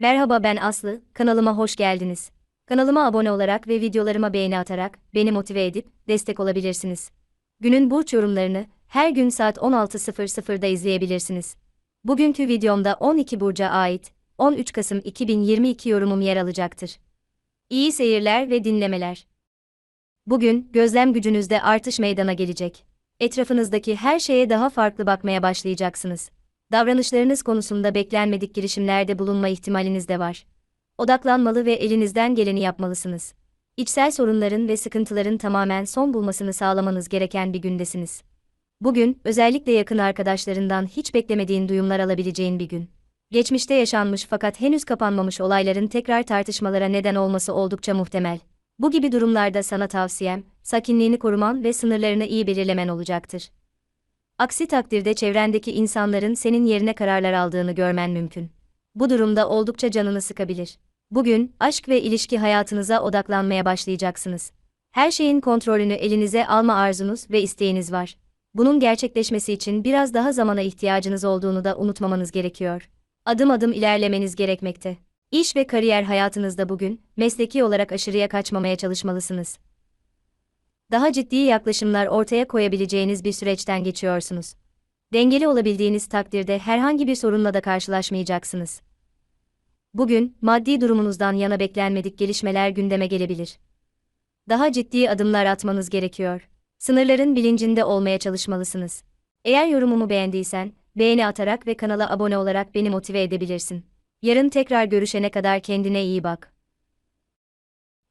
Merhaba ben Aslı, kanalıma hoş geldiniz. Kanalıma abone olarak ve videolarıma beğeni atarak beni motive edip destek olabilirsiniz. Günün burç yorumlarını her gün saat 16.00'da izleyebilirsiniz. Bugünkü videomda 12 burca ait 13 Kasım 2022 yorumum yer alacaktır. İyi seyirler ve dinlemeler. Bugün gözlem gücünüzde artış meydana gelecek. Etrafınızdaki her şeye daha farklı bakmaya başlayacaksınız davranışlarınız konusunda beklenmedik girişimlerde bulunma ihtimaliniz de var. Odaklanmalı ve elinizden geleni yapmalısınız. İçsel sorunların ve sıkıntıların tamamen son bulmasını sağlamanız gereken bir gündesiniz. Bugün, özellikle yakın arkadaşlarından hiç beklemediğin duyumlar alabileceğin bir gün. Geçmişte yaşanmış fakat henüz kapanmamış olayların tekrar tartışmalara neden olması oldukça muhtemel. Bu gibi durumlarda sana tavsiyem, sakinliğini koruman ve sınırlarını iyi belirlemen olacaktır. Aksi takdirde çevrendeki insanların senin yerine kararlar aldığını görmen mümkün. Bu durumda oldukça canını sıkabilir. Bugün aşk ve ilişki hayatınıza odaklanmaya başlayacaksınız. Her şeyin kontrolünü elinize alma arzunuz ve isteğiniz var. Bunun gerçekleşmesi için biraz daha zamana ihtiyacınız olduğunu da unutmamanız gerekiyor. Adım adım ilerlemeniz gerekmekte. İş ve kariyer hayatınızda bugün mesleki olarak aşırıya kaçmamaya çalışmalısınız daha ciddi yaklaşımlar ortaya koyabileceğiniz bir süreçten geçiyorsunuz. Dengeli olabildiğiniz takdirde herhangi bir sorunla da karşılaşmayacaksınız. Bugün, maddi durumunuzdan yana beklenmedik gelişmeler gündeme gelebilir. Daha ciddi adımlar atmanız gerekiyor. Sınırların bilincinde olmaya çalışmalısınız. Eğer yorumumu beğendiysen, beğeni atarak ve kanala abone olarak beni motive edebilirsin. Yarın tekrar görüşene kadar kendine iyi bak.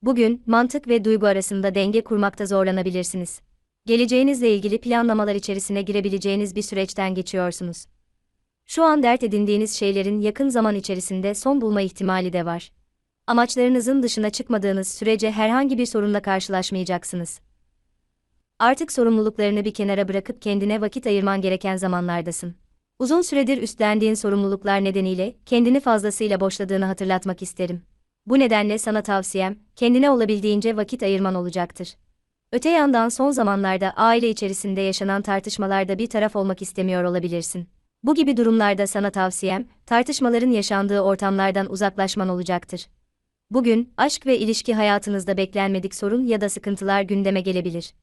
Bugün, mantık ve duygu arasında denge kurmakta zorlanabilirsiniz. Geleceğinizle ilgili planlamalar içerisine girebileceğiniz bir süreçten geçiyorsunuz. Şu an dert edindiğiniz şeylerin yakın zaman içerisinde son bulma ihtimali de var. Amaçlarınızın dışına çıkmadığınız sürece herhangi bir sorunla karşılaşmayacaksınız. Artık sorumluluklarını bir kenara bırakıp kendine vakit ayırman gereken zamanlardasın. Uzun süredir üstlendiğin sorumluluklar nedeniyle kendini fazlasıyla boşladığını hatırlatmak isterim. Bu nedenle sana tavsiyem, kendine olabildiğince vakit ayırman olacaktır. Öte yandan son zamanlarda aile içerisinde yaşanan tartışmalarda bir taraf olmak istemiyor olabilirsin. Bu gibi durumlarda sana tavsiyem, tartışmaların yaşandığı ortamlardan uzaklaşman olacaktır. Bugün, aşk ve ilişki hayatınızda beklenmedik sorun ya da sıkıntılar gündeme gelebilir.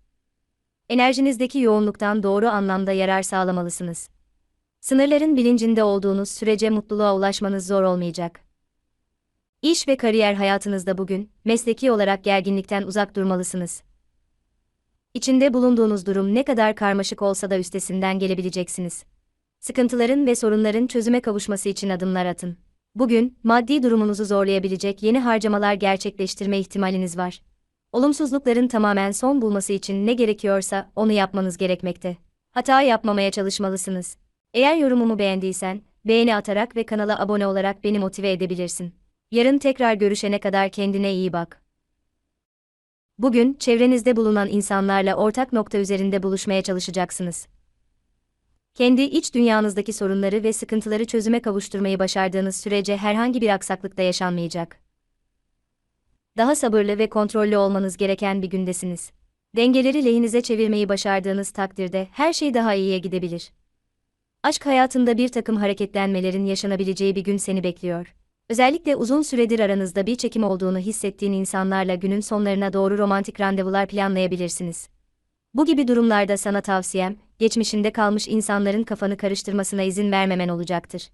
Enerjinizdeki yoğunluktan doğru anlamda yarar sağlamalısınız. Sınırların bilincinde olduğunuz sürece mutluluğa ulaşmanız zor olmayacak. İş ve kariyer hayatınızda bugün, mesleki olarak gerginlikten uzak durmalısınız. İçinde bulunduğunuz durum ne kadar karmaşık olsa da üstesinden gelebileceksiniz. Sıkıntıların ve sorunların çözüme kavuşması için adımlar atın. Bugün, maddi durumunuzu zorlayabilecek yeni harcamalar gerçekleştirme ihtimaliniz var. Olumsuzlukların tamamen son bulması için ne gerekiyorsa onu yapmanız gerekmekte. Hata yapmamaya çalışmalısınız. Eğer yorumumu beğendiysen, beğeni atarak ve kanala abone olarak beni motive edebilirsin. Yarın tekrar görüşene kadar kendine iyi bak. Bugün çevrenizde bulunan insanlarla ortak nokta üzerinde buluşmaya çalışacaksınız. Kendi iç dünyanızdaki sorunları ve sıkıntıları çözüme kavuşturmayı başardığınız sürece herhangi bir aksaklık da yaşanmayacak. Daha sabırlı ve kontrollü olmanız gereken bir gündesiniz. Dengeleri lehinize çevirmeyi başardığınız takdirde her şey daha iyiye gidebilir. Aşk hayatında bir takım hareketlenmelerin yaşanabileceği bir gün seni bekliyor. Özellikle uzun süredir aranızda bir çekim olduğunu hissettiğin insanlarla günün sonlarına doğru romantik randevular planlayabilirsiniz. Bu gibi durumlarda sana tavsiyem, geçmişinde kalmış insanların kafanı karıştırmasına izin vermemen olacaktır.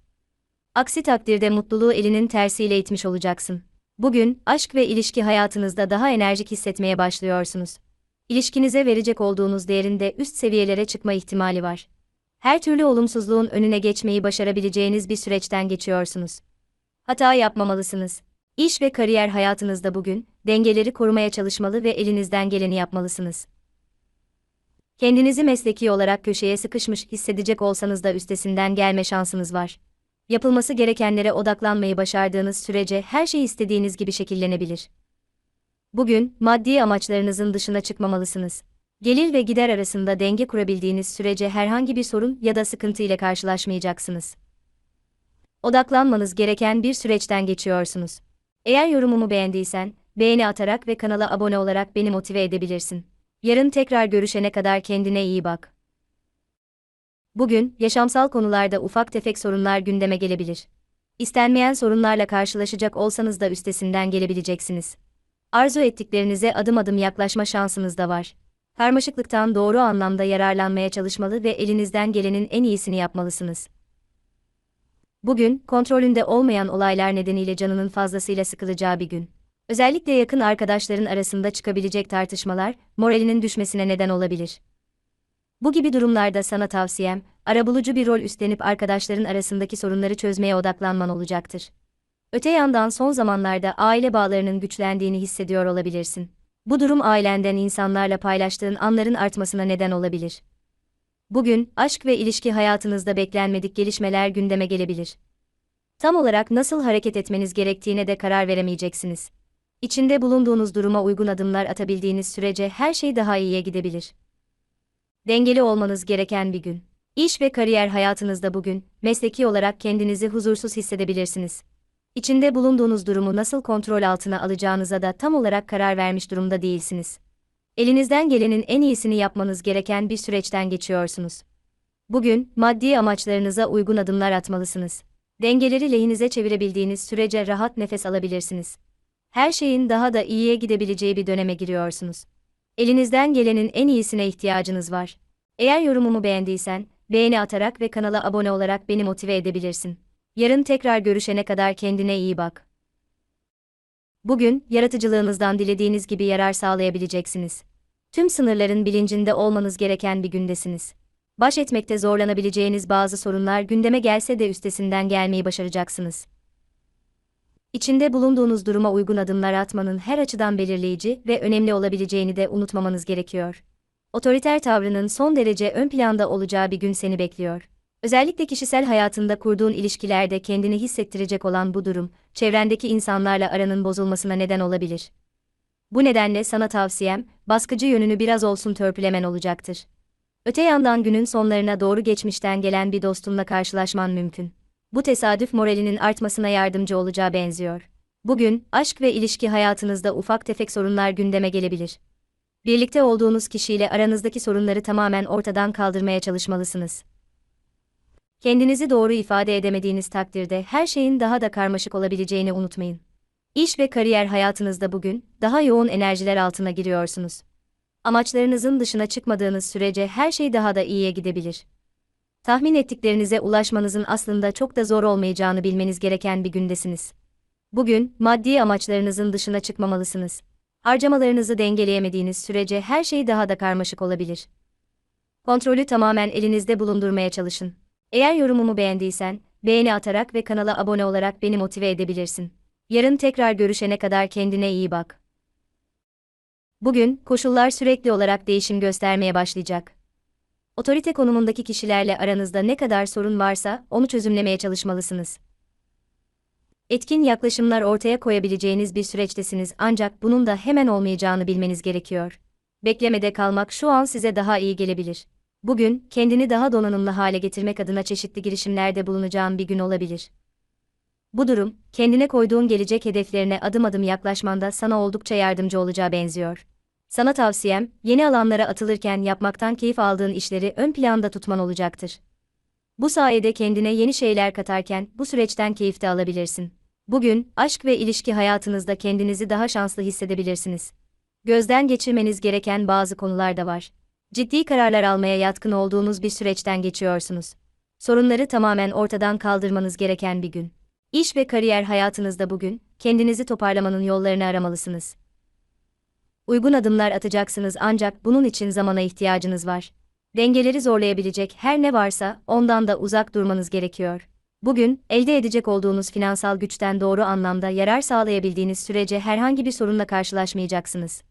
Aksi takdirde mutluluğu elinin tersiyle itmiş olacaksın. Bugün, aşk ve ilişki hayatınızda daha enerjik hissetmeye başlıyorsunuz. İlişkinize verecek olduğunuz değerin de üst seviyelere çıkma ihtimali var. Her türlü olumsuzluğun önüne geçmeyi başarabileceğiniz bir süreçten geçiyorsunuz. Hata yapmamalısınız. İş ve kariyer hayatınızda bugün, dengeleri korumaya çalışmalı ve elinizden geleni yapmalısınız. Kendinizi mesleki olarak köşeye sıkışmış hissedecek olsanız da üstesinden gelme şansınız var. Yapılması gerekenlere odaklanmayı başardığınız sürece her şey istediğiniz gibi şekillenebilir. Bugün, maddi amaçlarınızın dışına çıkmamalısınız. Gelir ve gider arasında denge kurabildiğiniz sürece herhangi bir sorun ya da sıkıntı ile karşılaşmayacaksınız odaklanmanız gereken bir süreçten geçiyorsunuz. Eğer yorumumu beğendiysen, beğeni atarak ve kanala abone olarak beni motive edebilirsin. Yarın tekrar görüşene kadar kendine iyi bak. Bugün, yaşamsal konularda ufak tefek sorunlar gündeme gelebilir. İstenmeyen sorunlarla karşılaşacak olsanız da üstesinden gelebileceksiniz. Arzu ettiklerinize adım adım yaklaşma şansınız da var. Karmaşıklıktan doğru anlamda yararlanmaya çalışmalı ve elinizden gelenin en iyisini yapmalısınız. Bugün, kontrolünde olmayan olaylar nedeniyle canının fazlasıyla sıkılacağı bir gün. Özellikle yakın arkadaşların arasında çıkabilecek tartışmalar, moralinin düşmesine neden olabilir. Bu gibi durumlarda sana tavsiyem, arabulucu bir rol üstlenip arkadaşların arasındaki sorunları çözmeye odaklanman olacaktır. Öte yandan son zamanlarda aile bağlarının güçlendiğini hissediyor olabilirsin. Bu durum ailenden insanlarla paylaştığın anların artmasına neden olabilir. Bugün, aşk ve ilişki hayatınızda beklenmedik gelişmeler gündeme gelebilir. Tam olarak nasıl hareket etmeniz gerektiğine de karar veremeyeceksiniz. İçinde bulunduğunuz duruma uygun adımlar atabildiğiniz sürece her şey daha iyiye gidebilir. Dengeli olmanız gereken bir gün. İş ve kariyer hayatınızda bugün, mesleki olarak kendinizi huzursuz hissedebilirsiniz. İçinde bulunduğunuz durumu nasıl kontrol altına alacağınıza da tam olarak karar vermiş durumda değilsiniz. Elinizden gelenin en iyisini yapmanız gereken bir süreçten geçiyorsunuz. Bugün, maddi amaçlarınıza uygun adımlar atmalısınız. Dengeleri lehinize çevirebildiğiniz sürece rahat nefes alabilirsiniz. Her şeyin daha da iyiye gidebileceği bir döneme giriyorsunuz. Elinizden gelenin en iyisine ihtiyacınız var. Eğer yorumumu beğendiysen, beğeni atarak ve kanala abone olarak beni motive edebilirsin. Yarın tekrar görüşene kadar kendine iyi bak. Bugün, yaratıcılığınızdan dilediğiniz gibi yarar sağlayabileceksiniz. Tüm sınırların bilincinde olmanız gereken bir gündesiniz. Baş etmekte zorlanabileceğiniz bazı sorunlar gündeme gelse de üstesinden gelmeyi başaracaksınız. İçinde bulunduğunuz duruma uygun adımlar atmanın her açıdan belirleyici ve önemli olabileceğini de unutmamanız gerekiyor. Otoriter tavrının son derece ön planda olacağı bir gün seni bekliyor. Özellikle kişisel hayatında kurduğun ilişkilerde kendini hissettirecek olan bu durum, çevrendeki insanlarla aranın bozulmasına neden olabilir. Bu nedenle sana tavsiyem, baskıcı yönünü biraz olsun törpülemen olacaktır. Öte yandan günün sonlarına doğru geçmişten gelen bir dostunla karşılaşman mümkün. Bu tesadüf moralinin artmasına yardımcı olacağı benziyor. Bugün, aşk ve ilişki hayatınızda ufak tefek sorunlar gündeme gelebilir. Birlikte olduğunuz kişiyle aranızdaki sorunları tamamen ortadan kaldırmaya çalışmalısınız. Kendinizi doğru ifade edemediğiniz takdirde her şeyin daha da karmaşık olabileceğini unutmayın. İş ve kariyer hayatınızda bugün daha yoğun enerjiler altına giriyorsunuz. Amaçlarınızın dışına çıkmadığınız sürece her şey daha da iyiye gidebilir. Tahmin ettiklerinize ulaşmanızın aslında çok da zor olmayacağını bilmeniz gereken bir gündesiniz. Bugün maddi amaçlarınızın dışına çıkmamalısınız. Harcamalarınızı dengeleyemediğiniz sürece her şey daha da karmaşık olabilir. Kontrolü tamamen elinizde bulundurmaya çalışın. Eğer yorumumu beğendiysen, beğeni atarak ve kanala abone olarak beni motive edebilirsin. Yarın tekrar görüşene kadar kendine iyi bak. Bugün, koşullar sürekli olarak değişim göstermeye başlayacak. Otorite konumundaki kişilerle aranızda ne kadar sorun varsa, onu çözümlemeye çalışmalısınız. Etkin yaklaşımlar ortaya koyabileceğiniz bir süreçtesiniz ancak bunun da hemen olmayacağını bilmeniz gerekiyor. Beklemede kalmak şu an size daha iyi gelebilir. Bugün, kendini daha donanımlı hale getirmek adına çeşitli girişimlerde bulunacağın bir gün olabilir. Bu durum, kendine koyduğun gelecek hedeflerine adım adım yaklaşmanda sana oldukça yardımcı olacağı benziyor. Sana tavsiyem, yeni alanlara atılırken yapmaktan keyif aldığın işleri ön planda tutman olacaktır. Bu sayede kendine yeni şeyler katarken bu süreçten keyif de alabilirsin. Bugün, aşk ve ilişki hayatınızda kendinizi daha şanslı hissedebilirsiniz. Gözden geçirmeniz gereken bazı konular da var. Ciddi kararlar almaya yatkın olduğunuz bir süreçten geçiyorsunuz. Sorunları tamamen ortadan kaldırmanız gereken bir gün. İş ve kariyer hayatınızda bugün, kendinizi toparlamanın yollarını aramalısınız. Uygun adımlar atacaksınız ancak bunun için zamana ihtiyacınız var. Dengeleri zorlayabilecek her ne varsa ondan da uzak durmanız gerekiyor. Bugün, elde edecek olduğunuz finansal güçten doğru anlamda yarar sağlayabildiğiniz sürece herhangi bir sorunla karşılaşmayacaksınız.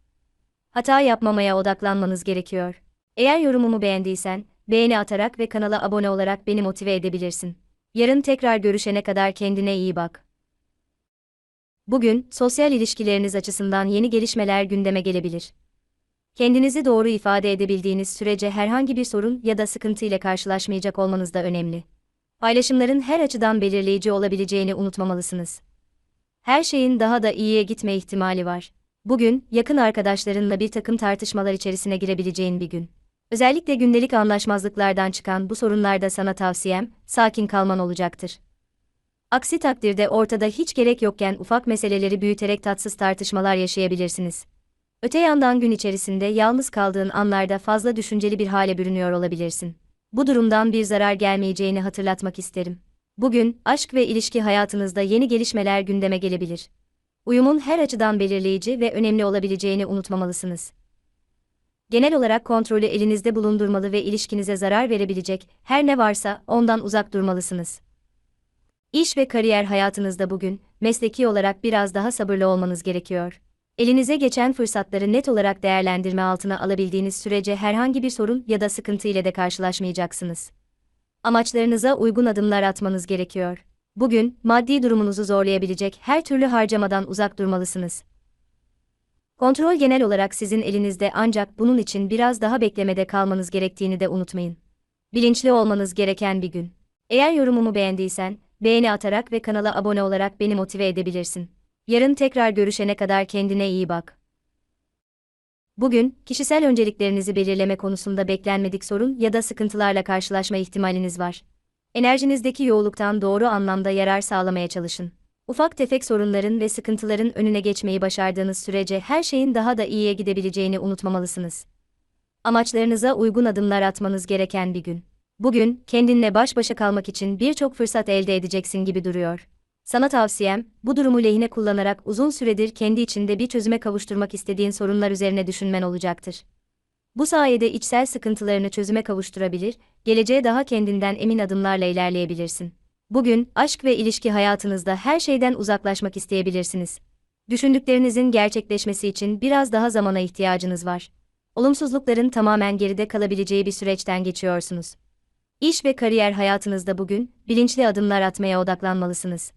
Hata yapmamaya odaklanmanız gerekiyor. Eğer yorumumu beğendiysen, beğeni atarak ve kanala abone olarak beni motive edebilirsin. Yarın tekrar görüşene kadar kendine iyi bak. Bugün, sosyal ilişkileriniz açısından yeni gelişmeler gündeme gelebilir. Kendinizi doğru ifade edebildiğiniz sürece herhangi bir sorun ya da sıkıntı ile karşılaşmayacak olmanız da önemli. Paylaşımların her açıdan belirleyici olabileceğini unutmamalısınız. Her şeyin daha da iyiye gitme ihtimali var. Bugün, yakın arkadaşlarınla bir takım tartışmalar içerisine girebileceğin bir gün. Özellikle gündelik anlaşmazlıklardan çıkan bu sorunlarda sana tavsiyem, sakin kalman olacaktır. Aksi takdirde ortada hiç gerek yokken ufak meseleleri büyüterek tatsız tartışmalar yaşayabilirsiniz. Öte yandan gün içerisinde yalnız kaldığın anlarda fazla düşünceli bir hale bürünüyor olabilirsin. Bu durumdan bir zarar gelmeyeceğini hatırlatmak isterim. Bugün, aşk ve ilişki hayatınızda yeni gelişmeler gündeme gelebilir. Uyumun her açıdan belirleyici ve önemli olabileceğini unutmamalısınız. Genel olarak kontrolü elinizde bulundurmalı ve ilişkinize zarar verebilecek her ne varsa ondan uzak durmalısınız. İş ve kariyer hayatınızda bugün, mesleki olarak biraz daha sabırlı olmanız gerekiyor. Elinize geçen fırsatları net olarak değerlendirme altına alabildiğiniz sürece herhangi bir sorun ya da sıkıntı ile de karşılaşmayacaksınız. Amaçlarınıza uygun adımlar atmanız gerekiyor. Bugün, maddi durumunuzu zorlayabilecek her türlü harcamadan uzak durmalısınız. Kontrol genel olarak sizin elinizde ancak bunun için biraz daha beklemede kalmanız gerektiğini de unutmayın. Bilinçli olmanız gereken bir gün. Eğer yorumumu beğendiysen, beğeni atarak ve kanala abone olarak beni motive edebilirsin. Yarın tekrar görüşene kadar kendine iyi bak. Bugün, kişisel önceliklerinizi belirleme konusunda beklenmedik sorun ya da sıkıntılarla karşılaşma ihtimaliniz var. Enerjinizdeki yoğunluktan doğru anlamda yarar sağlamaya çalışın. Ufak tefek sorunların ve sıkıntıların önüne geçmeyi başardığınız sürece her şeyin daha da iyiye gidebileceğini unutmamalısınız. Amaçlarınıza uygun adımlar atmanız gereken bir gün. Bugün, kendinle baş başa kalmak için birçok fırsat elde edeceksin gibi duruyor. Sana tavsiyem, bu durumu lehine kullanarak uzun süredir kendi içinde bir çözüme kavuşturmak istediğin sorunlar üzerine düşünmen olacaktır. Bu sayede içsel sıkıntılarını çözüme kavuşturabilir, geleceğe daha kendinden emin adımlarla ilerleyebilirsin. Bugün, aşk ve ilişki hayatınızda her şeyden uzaklaşmak isteyebilirsiniz. Düşündüklerinizin gerçekleşmesi için biraz daha zamana ihtiyacınız var. Olumsuzlukların tamamen geride kalabileceği bir süreçten geçiyorsunuz. İş ve kariyer hayatınızda bugün, bilinçli adımlar atmaya odaklanmalısınız.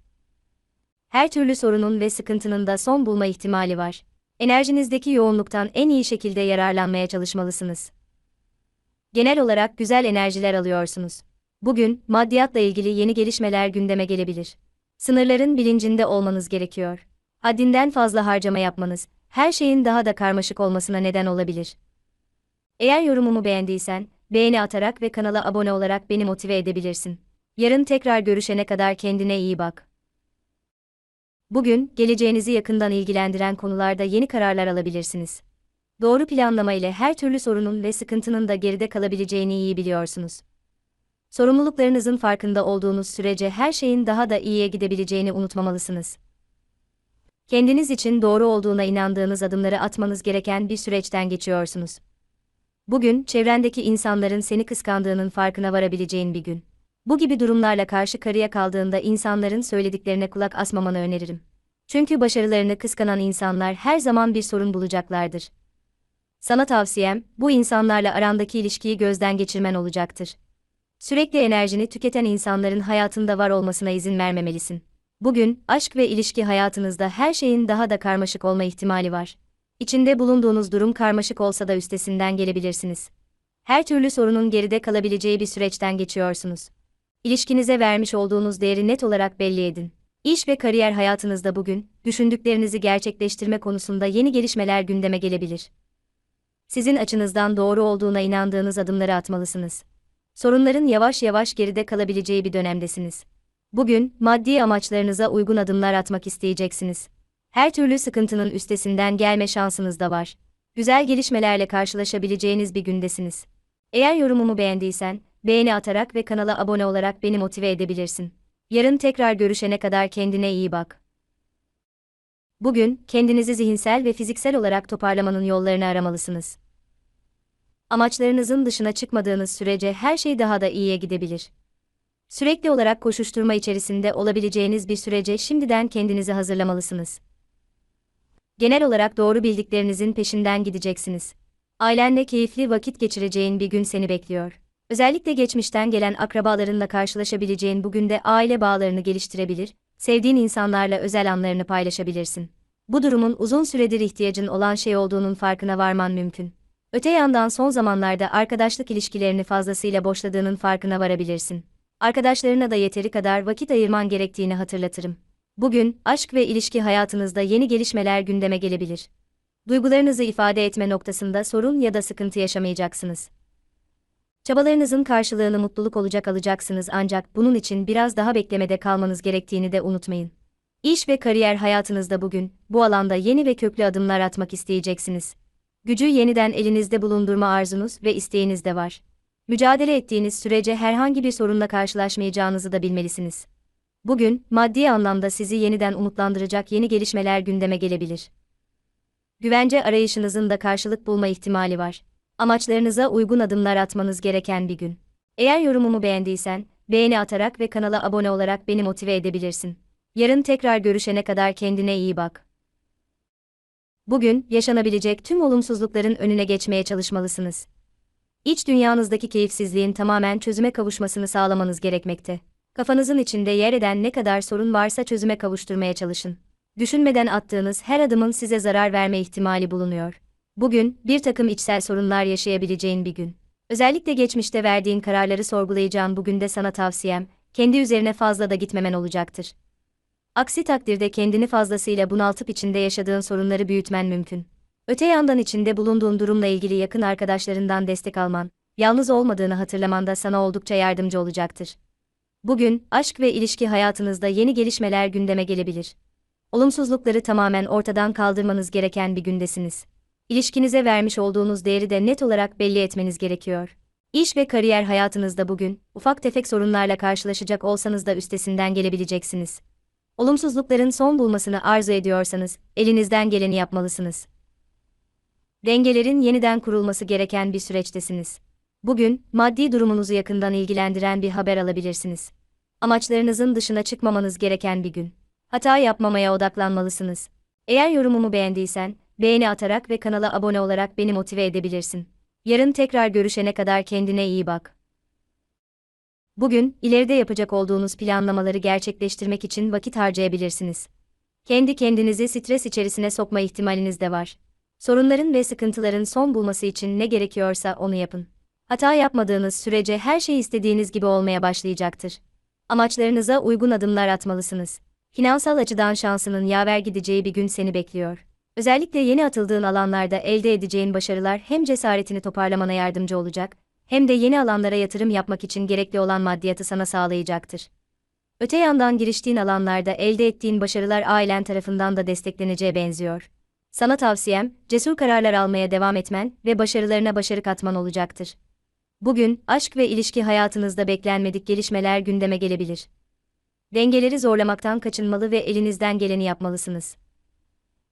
Her türlü sorunun ve sıkıntının da son bulma ihtimali var. Enerjinizdeki yoğunluktan en iyi şekilde yararlanmaya çalışmalısınız. Genel olarak güzel enerjiler alıyorsunuz. Bugün, maddiyatla ilgili yeni gelişmeler gündeme gelebilir. Sınırların bilincinde olmanız gerekiyor. Haddinden fazla harcama yapmanız, her şeyin daha da karmaşık olmasına neden olabilir. Eğer yorumumu beğendiysen, beğeni atarak ve kanala abone olarak beni motive edebilirsin. Yarın tekrar görüşene kadar kendine iyi bak. Bugün, geleceğinizi yakından ilgilendiren konularda yeni kararlar alabilirsiniz. Doğru planlama ile her türlü sorunun ve sıkıntının da geride kalabileceğini iyi biliyorsunuz. Sorumluluklarınızın farkında olduğunuz sürece her şeyin daha da iyiye gidebileceğini unutmamalısınız. Kendiniz için doğru olduğuna inandığınız adımları atmanız gereken bir süreçten geçiyorsunuz. Bugün, çevrendeki insanların seni kıskandığının farkına varabileceğin bir gün. Bu gibi durumlarla karşı karıya kaldığında insanların söylediklerine kulak asmamanı öneririm. Çünkü başarılarını kıskanan insanlar her zaman bir sorun bulacaklardır. Sana tavsiyem, bu insanlarla arandaki ilişkiyi gözden geçirmen olacaktır. Sürekli enerjini tüketen insanların hayatında var olmasına izin vermemelisin. Bugün, aşk ve ilişki hayatınızda her şeyin daha da karmaşık olma ihtimali var. İçinde bulunduğunuz durum karmaşık olsa da üstesinden gelebilirsiniz. Her türlü sorunun geride kalabileceği bir süreçten geçiyorsunuz. İlişkinize vermiş olduğunuz değeri net olarak belli edin. İş ve kariyer hayatınızda bugün, düşündüklerinizi gerçekleştirme konusunda yeni gelişmeler gündeme gelebilir. Sizin açınızdan doğru olduğuna inandığınız adımları atmalısınız. Sorunların yavaş yavaş geride kalabileceği bir dönemdesiniz. Bugün, maddi amaçlarınıza uygun adımlar atmak isteyeceksiniz. Her türlü sıkıntının üstesinden gelme şansınız da var. Güzel gelişmelerle karşılaşabileceğiniz bir gündesiniz. Eğer yorumumu beğendiysen, beğeni atarak ve kanala abone olarak beni motive edebilirsin. Yarın tekrar görüşene kadar kendine iyi bak. Bugün, kendinizi zihinsel ve fiziksel olarak toparlamanın yollarını aramalısınız. Amaçlarınızın dışına çıkmadığınız sürece her şey daha da iyiye gidebilir. Sürekli olarak koşuşturma içerisinde olabileceğiniz bir sürece şimdiden kendinizi hazırlamalısınız. Genel olarak doğru bildiklerinizin peşinden gideceksiniz. Ailenle keyifli vakit geçireceğin bir gün seni bekliyor. Özellikle geçmişten gelen akrabalarınla karşılaşabileceğin bugün de aile bağlarını geliştirebilir, sevdiğin insanlarla özel anlarını paylaşabilirsin. Bu durumun uzun süredir ihtiyacın olan şey olduğunun farkına varman mümkün. Öte yandan son zamanlarda arkadaşlık ilişkilerini fazlasıyla boşladığının farkına varabilirsin. Arkadaşlarına da yeteri kadar vakit ayırman gerektiğini hatırlatırım. Bugün, aşk ve ilişki hayatınızda yeni gelişmeler gündeme gelebilir. Duygularınızı ifade etme noktasında sorun ya da sıkıntı yaşamayacaksınız. Çabalarınızın karşılığını mutluluk olacak alacaksınız ancak bunun için biraz daha beklemede kalmanız gerektiğini de unutmayın. İş ve kariyer hayatınızda bugün, bu alanda yeni ve köklü adımlar atmak isteyeceksiniz. Gücü yeniden elinizde bulundurma arzunuz ve isteğiniz de var. Mücadele ettiğiniz sürece herhangi bir sorunla karşılaşmayacağınızı da bilmelisiniz. Bugün, maddi anlamda sizi yeniden umutlandıracak yeni gelişmeler gündeme gelebilir. Güvence arayışınızın da karşılık bulma ihtimali var. Amaçlarınıza uygun adımlar atmanız gereken bir gün. Eğer yorumumu beğendiysen, beğeni atarak ve kanala abone olarak beni motive edebilirsin. Yarın tekrar görüşene kadar kendine iyi bak. Bugün, yaşanabilecek tüm olumsuzlukların önüne geçmeye çalışmalısınız. İç dünyanızdaki keyifsizliğin tamamen çözüme kavuşmasını sağlamanız gerekmekte. Kafanızın içinde yer eden ne kadar sorun varsa çözüme kavuşturmaya çalışın. Düşünmeden attığınız her adımın size zarar verme ihtimali bulunuyor. Bugün, bir takım içsel sorunlar yaşayabileceğin bir gün. Özellikle geçmişte verdiğin kararları sorgulayacağın bugün de sana tavsiyem, kendi üzerine fazla da gitmemen olacaktır. Aksi takdirde kendini fazlasıyla bunaltıp içinde yaşadığın sorunları büyütmen mümkün. Öte yandan içinde bulunduğun durumla ilgili yakın arkadaşlarından destek alman, yalnız olmadığını hatırlaman da sana oldukça yardımcı olacaktır. Bugün, aşk ve ilişki hayatınızda yeni gelişmeler gündeme gelebilir. Olumsuzlukları tamamen ortadan kaldırmanız gereken bir gündesiniz. İlişkinize vermiş olduğunuz değeri de net olarak belli etmeniz gerekiyor. İş ve kariyer hayatınızda bugün, ufak tefek sorunlarla karşılaşacak olsanız da üstesinden gelebileceksiniz. Olumsuzlukların son bulmasını arzu ediyorsanız, elinizden geleni yapmalısınız. Dengelerin yeniden kurulması gereken bir süreçtesiniz. Bugün, maddi durumunuzu yakından ilgilendiren bir haber alabilirsiniz. Amaçlarınızın dışına çıkmamanız gereken bir gün. Hata yapmamaya odaklanmalısınız. Eğer yorumumu beğendiysen, beğeni atarak ve kanala abone olarak beni motive edebilirsin. Yarın tekrar görüşene kadar kendine iyi bak. Bugün, ileride yapacak olduğunuz planlamaları gerçekleştirmek için vakit harcayabilirsiniz. Kendi kendinizi stres içerisine sokma ihtimaliniz de var. Sorunların ve sıkıntıların son bulması için ne gerekiyorsa onu yapın. Hata yapmadığınız sürece her şey istediğiniz gibi olmaya başlayacaktır. Amaçlarınıza uygun adımlar atmalısınız. Finansal açıdan şansının yaver gideceği bir gün seni bekliyor. Özellikle yeni atıldığın alanlarda elde edeceğin başarılar hem cesaretini toparlamana yardımcı olacak, hem de yeni alanlara yatırım yapmak için gerekli olan maddiyatı sana sağlayacaktır. Öte yandan giriştiğin alanlarda elde ettiğin başarılar ailen tarafından da destekleneceğe benziyor. Sana tavsiyem, cesur kararlar almaya devam etmen ve başarılarına başarı katman olacaktır. Bugün, aşk ve ilişki hayatınızda beklenmedik gelişmeler gündeme gelebilir. Dengeleri zorlamaktan kaçınmalı ve elinizden geleni yapmalısınız.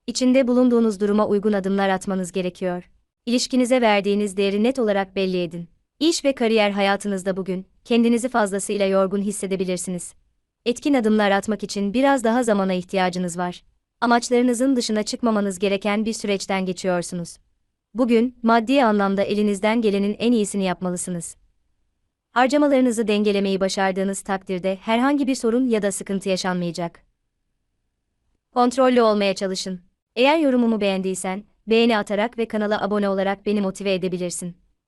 İçinde bulunduğunuz duruma uygun adımlar atmanız gerekiyor. İlişkinize verdiğiniz değeri net olarak belli edin. İş ve kariyer hayatınızda bugün, kendinizi fazlasıyla yorgun hissedebilirsiniz. Etkin adımlar atmak için biraz daha zamana ihtiyacınız var. Amaçlarınızın dışına çıkmamanız gereken bir süreçten geçiyorsunuz. Bugün, maddi anlamda elinizden gelenin en iyisini yapmalısınız. Harcamalarınızı dengelemeyi başardığınız takdirde herhangi bir sorun ya da sıkıntı yaşanmayacak. Kontrollü olmaya çalışın. Eğer yorumumu beğendiysen, beğeni atarak ve kanala abone olarak beni motive edebilirsin.